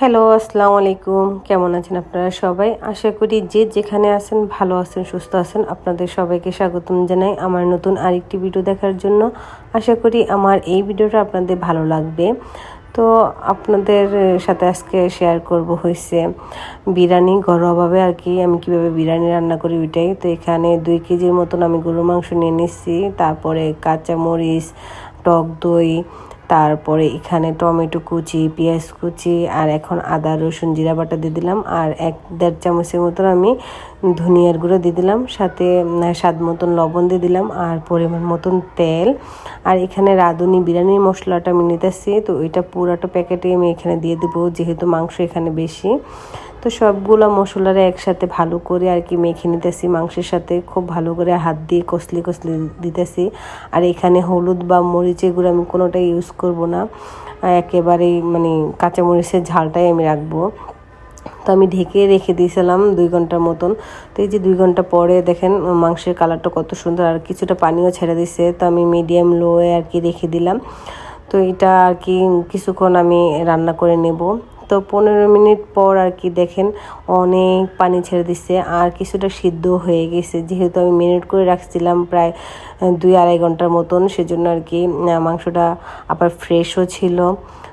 Hello, আসসালামু আলাইকুম। কেমন আছেন আপনারা সবাই? আশা করি যে যেখানে আছেন ভালো আছেন, সুস্থ আছেন, আপনাদের সবাইকে স্বাগতম জানাই আমার নতুন আরেকটি ভিডিও দেখার জন্য। আশা করি আমার এই ভিডিওটা আপনাদের ভালো লাগবে। তো আপনাদের সাথে আজকে শেয়ার করব হয়েছে বিরিয়ানি ঘরোয়াভাবে আর কি। আমি কীভাবে বিরিয়ানি রান্না করি ওইটাই। তো এখানে দুই কেজির মতন আমি গরুর মাংস নিয়ে নিচ্ছি। তারপরে কাঁচামরিচ, টক দই তারপরে এখানে টমেটো কুচি, পেঁয়াজ কুচি আর এখন আদা, রসুন, জিরা বাটা দিয়ে দিলাম। আর এক দেড় চামচের মতন আমি ধনিয়ার গুঁড়ো দিয়ে দিলাম। সাথে স্বাদ মতন লবণ দিয়ে দিলাম আর পরিমাণ মতন তেল। আর এখানে রাঁধুনি বিরিয়ানির মশলাটা আমি নিতেছি তো ওইটা পুরাটা প্যাকেটে আমি এখানে দিয়ে দেবো, যেহেতু মাংস এখানে বেশি। তো সবগুলো মশলারে একসাথে ভালো করে আর কি মেখে নিতেছি, মাংসের সাথে খুব ভালো করে হাত দিয়ে কষলি কষলি দিতেছি। আর এখানে হলুদ বা মরিচের গুঁড়ো আমি কোনোটাই ইউজ করব না। একেবারেই মানে কাঁচামরিচের ঝালটাই আমি রাখব। তো আমি ঢেকে রেখে দিয়েছিলাম দুই ঘণ্টার মতন। তো এই যে দুই ঘণ্টা পরে দেখেন মাংসের কালারটা কত সুন্দর আর কিছুটা পানিও ছেড়ে দিছে। তো আমি মিডিয়াম লোয়ে আর কি রেখে দিলাম। তো এটা আর কি কিছুক্ষণ আমি রান্না করে নেব। তো পনেরো মিনিট পর আর কি দেখেন অনেক পানি ছেড়ে দিচ্ছে আর কিছুটা সিদ্ধ হয়ে গেছে। যেহেতু আমি মিনিট করে রাখছিলাম প্রায় দুই আড়াই ঘণ্টার মতন, সেজন্য আর কি মাংসটা আবার ফ্রেশও ছিল।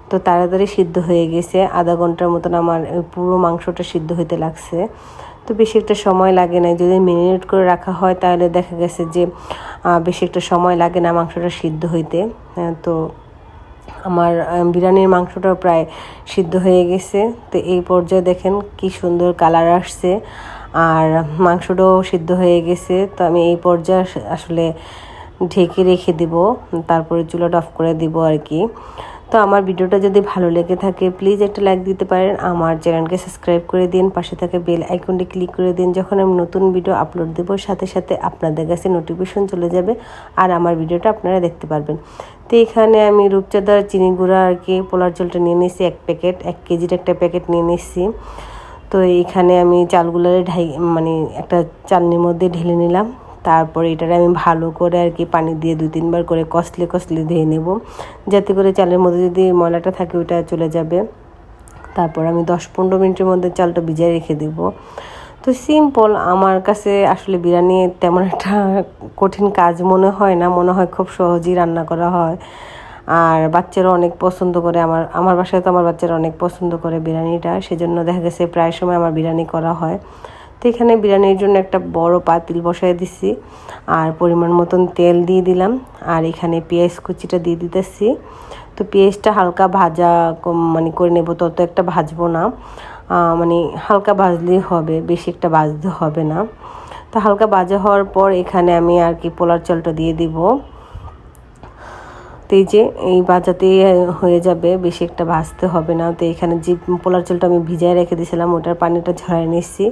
তো তাড়াতাড়ি সিদ্ধ হয়ে গেছে। আধা ঘণ্টার মতন আমার পুরো মাংসটা সিদ্ধ হইতে লাগছে। তো বেশি একটা সময় লাগে না যদি মিনিট করে রাখা হয় তাহলে দেখা গেছে যে বেশি একটা সময় লাগে না মাংসটা সিদ্ধ হইতে। তো আমার বিরিয়ানির মাংসটা প্রায় সিদ্ধ হয়ে গেছে। তো এই পর্যায়ে দেখেন কি সুন্দর কালার আসছে। আর মাংসটাও সিদ্ধ হয়ে গেছে। তো আমি এই পর্যায়ে আসলে ঢেকে রেখে দিব। তারপরে চুলাটা অফ করে দিব আর কি। তো আমার ভিডিওটা যদি ভালো লেগে থাকে প্লিজ একটা লাইক দিতে পারেন। আমার চ্যানেলকে সাবস্ক্রাইব করে দিন, পাশে থাকা বেল আইকনটি ক্লিক করে দিন। যখন আমি নতুন ভিডিও আপলোড দেব, সাথে সাথে আপনাদের কাছে নোটিফিকেশন চলে যাবে আর আমার ভিডিওটা আপনারা দেখতে পারবেন। তো এখানে আমি রূপচাঁদার চিনি গুঁড়া আর কি পোলার জলটা নিয়ে নিয়েছি, এক প্যাকেট এক কেজির একটা প্যাকেট নিয়ে নিয়েছি। তো এইখানে আমি চালগুলোরে ঢাই মানে একটা চালনির মধ্যে ঢেলে নিলাম। তারপরে এটারে আমি ভালো করে আর কি পানি দিয়ে দুই তিনবার করে কষলে কষলে ধুয়ে নেব। যাতে করে চালের মধ্যে যদি ময়লাটা থাকে ওইটা চলে যাবে। তারপর আমি দশ পনেরো মিনিটের মধ্যে চালটা ভিজিয়ে রেখে দিব। তো সিম্পল আমার কাছে আসলে বিরিয়ানি তেমন একটা কঠিন কাজ মনে হয় না। মনে হয় খুব সহজেই রান্না করা হয়। আর বাচ্চারা অনেক পছন্দ করে। আমার আমার বাসায় তো আমার বাচ্চারা অনেক পছন্দ করে বিরিয়ানিটা। সেজন্য দেখা গেছে প্রায় সময় আমার বিরিয়ানি করা হয়। তো এখানে বিরিয়ানির জন্য একটা বড় পাতিল বসায় দিছি। আর পরিমাণ মতন তেল দিয়ে দিলাম। আর এখানে পেঁয়াজ কুচিটা দিয়ে দিতেছি। তো পেঁয়াজটা হালকা ভাজা মানে করে নেব, তত একটা ভাজবো না। মানে হালকা ভাজলেই হবে, বেশি একটা ভাজতে হবে না। তো হালকা ভাজা হওয়ার পর এখানে আমি আর কি পোলার চালটা দিয়ে দিব। তো এই যে এই বাজাতে হয়ে যাবে, বেশি একটা ভাজতে হবে না। তো এখানে যে পোলার চালটা আমি ভিজায় রেখে দিয়েছিলাম, ওটার পানিটা ঝরাই নিচ্ছি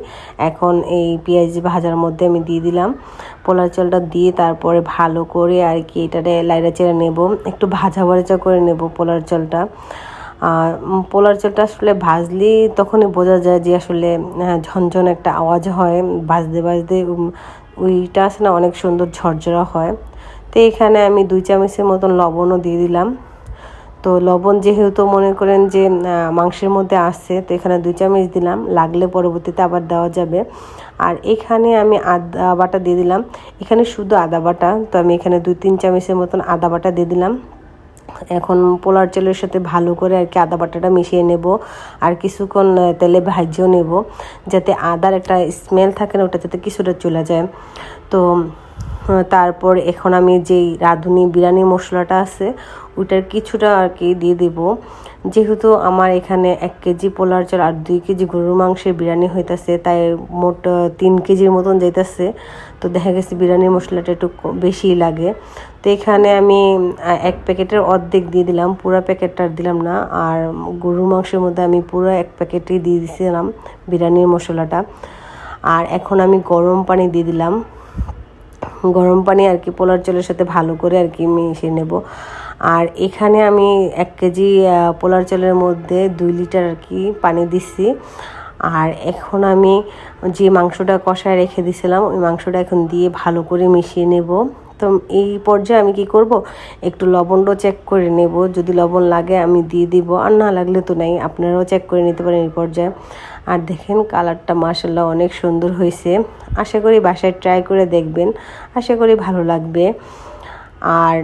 এখন এই পেঁয়াজ ভাজার মধ্যে আমি দিয়ে দিলাম। পোলার চালটা দিয়ে তারপরে ভালো করে আর কি এটারে লাইড়া চেড়ে নেব। একটু ভাজা ভাজা করে নেব পোলার চালটা। পোলার চালটা আসলে ভাজলেই তখনই বোঝা যায় যে আসলে ঝনঝন একটা আওয়াজ হয়। ভাজতে ভাজতে ওইটা না, অনেক সুন্দর ঝরঝরা হয়। তো এখানে আমি দুই চামচের মতন লবণও দিয়ে দিলাম। তো লবণ যেহেতু মনে করেন যে মাংসের মধ্যে আসছে তো এখানে দুই চামচ দিলাম। লাগলে পরবর্তীতে আবার দেওয়া যাবে। আর এখানে আমি আদা বাটা দিয়ে দিলাম। এখানে শুধু আদা বাটা, তো আমি এখানে দুই তিন চামচের মতন আদা বাটা দিয়ে দিলাম। এখন পোলার চালের সাথে ভালো করে আর কি আদা বাটাটা মিশিয়ে নেব আর কিছুক্ষণ তেলে ভাজিও নেব, যাতে আদার একটা স্মেল থাকে না, ওটা যাতে কিছুটা চলে যায়। তো তারপর এখন আমি যেই রাঁধুনি বিরিয়ানি মশলাটা আছে, ওইটার কিছুটা আর কি দিয়ে দেব। যেহেতু আমার এখানে এক কেজি পোলার চাল আর দুই কেজি গরুর মাংসের বিরিয়ানি হইতাছে, তাই মোট তিন কেজির মতন যাইতাছে। তো দেখা গেছে বিরিয়ানির মশলাটা একটু বেশিই লাগে। তো এখানে আমি এক প্যাকেটের অর্ধেক দিয়ে দিলাম, পুরো প্যাকেটটা দিলাম না। আর গরুর মাংসের মধ্যে আমি পুরো এক প্যাকেটই দিয়ে দিয়েছিলাম বিরিয়ানির মশলাটা। আর এখন আমি গরম পানি দিয়ে দিলাম। গরম পানি আর কি পোলার চালের সাথে ভালো করে আর কি মিশিয়ে নেব। আর এখানে আমি এক কেজি পোলার চালের মধ্যে দুই লিটার আর কি পানি দিচ্ছি আর এখন আমি যে মাংসটা কষায় রেখে দিছিলাম, ওই মাংসটা এখন দিয়ে ভালো করে মিশিয়ে নেব। তো এই পর্যায়ে আমি কি করব? একটু লবণটাও চেক করে নেব। যদি লবণ লাগে আমি দিয়ে দিব। আর না লাগলে তো নাই, আপনারাও চেক করে নিতে পারেন এই পর্যায়ে। আর দেখেন কালারটা মাসাল্লাহ অনেক সুন্দর হয়েছে। আশা করি বাসায় ট্রাই করে দেখবেন। আশা করি ভালো লাগবে। আর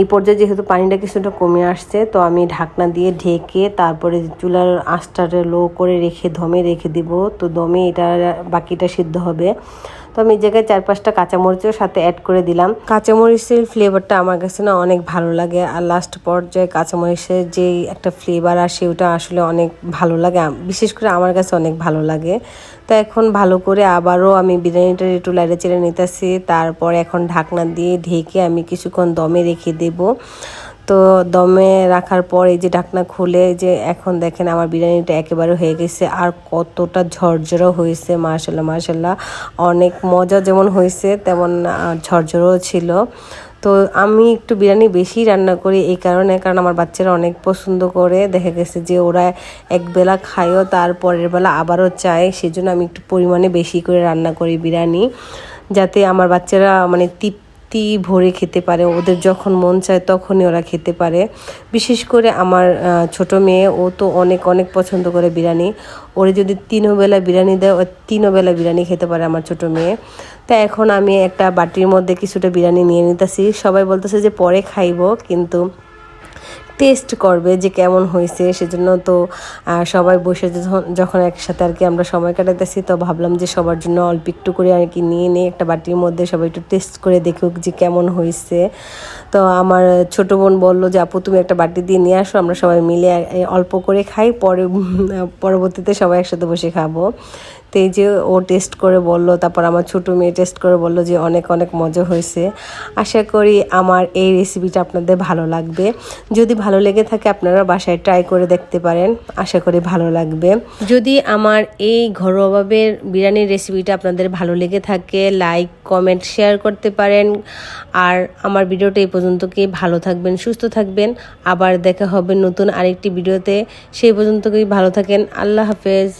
এই পর্যায়ে যেহেতু পানিটা কিছুটা কমে আসছে, তো আমি ঢাকনা দিয়ে ঢেকে তারপরে চুলার আঁচটারে লো করে রেখে, দমে রেখে দিব। তো দমে এটা বাকিটা সিদ্ধ হবে। তো আমি এই জায়গায় চার পাঁচটা কাঁচামরিচও সাথে অ্যাড করে দিলাম। কাঁচামরিচের ফ্লেভারটা আমার কাছে না অনেক ভালো লাগে আর লাস্ট পর্যায়ে কাঁচামরিচের যেই একটা ফ্লেভার আসে, ওটা আসলে অনেক ভালো লাগে। বিশেষ করে আমার কাছে অনেক ভালো লাগে। তো এখন ভালো করে আবারও আমি বিরিয়ানিটা একটু লাইড়ে চেড়ে নিতেছি। তারপর এখন ঢাকনা দিয়ে ঢেকে আমি কিছুক্ষণ দমে রেখে দেব। তো দমে রাখার পর এই যে ঢাকনা খুলে যে এখন দেখেন আমার বিরিয়ানিটা একেবারে হয়ে গেছে আর কতটা ঝরঝরো হয়েছে মার্শাল্লাহ মার্শাল্লাহ অনেক মজা যেমন হয়েছে, তেমন ঝরঝরও ছিল। তো আমি একটু বিরিয়ানি বেশি রান্না করি এই কারণে, কারণ আমার বাচ্চারা অনেক পছন্দ করে। দেখা গেছে যে ওরা একবেলা খায়ও, তার পরের বেলা আবারও চায়। সেজন্য আমি একটু পরিমাণে বেশি করে রান্না করি বিরিয়ানি, যাতে আমার বাচ্চারা মানে তৃপ্তি ভরে খেতে পারে। ওদের যখন মন চায় তখনই ওরা খেতে পারে। বিশেষ করে আমার ছোট মেয়ে, ও তো অনেক অনেক পছন্দ করে বিরিয়ানি। ওরে যদি তিনও বেলা বিরিয়ানি দেয়, ও তিনও বেলা বিরিয়ানি খেতে পারে আমার ছোট মেয়ে। তা এখন আমি একটা বাটির মধ্যে কিছুটা বিরিয়ানি নিয়ে নিতেছি। সবাই বলতেছে যে পরে খাইব, কিন্তু টেস্ট করবে যে কেমন হয়েছে, সেজন্য তো সবাই বসে যখন একসাথে আর কি আমরা সময় কাটাতেছি তো ভাবলাম যে সবার জন্য অল্প একটু করে আর কি নিয়ে নিয়ে একটা বাটির মধ্যে সবাই একটু টেস্ট করে দেখুক যে কেমন হয়েছে। তো আমার ছোট বোন বলল যে, আপু, তুমি একটা বাটি দিয়ে নিয়ে আসো, আমরা সবাই মিলে অল্প করে খাই, পরে পরবর্তীতে সবাই একসাথে বসে খাব। তো এই যে ও টেস্ট করে বলল, তারপর আমার ছোটো মেয়ে টেস্ট করে বলল যে অনেক অনেক মজা হয়েছে। আশা করি আমার এই রেসিপিটা আপনাদের ভালো লাগবে। যদি ভালো লেগে থাকে, আপনারা বাসায় ট্রাই করে দেখতে পারেন। আশা করি ভালো লাগবে। যদি আমার এই ঘরোয়াভাবের বিরিয়ানির রেসিপিটা আপনাদের ভালো লেগে থাকে লাইক কমেন্ট শেয়ার করতে পারেন। আর আমার ভিডিওটা এই পর্যন্ত কি ভালো থাকবেন, সুস্থ থাকবেন। আবার দেখা হবে নতুন আরেকটি ভিডিওতে। সেই পর্যন্ত কি ভালো থাকেন। আল্লাহ হাফেজ।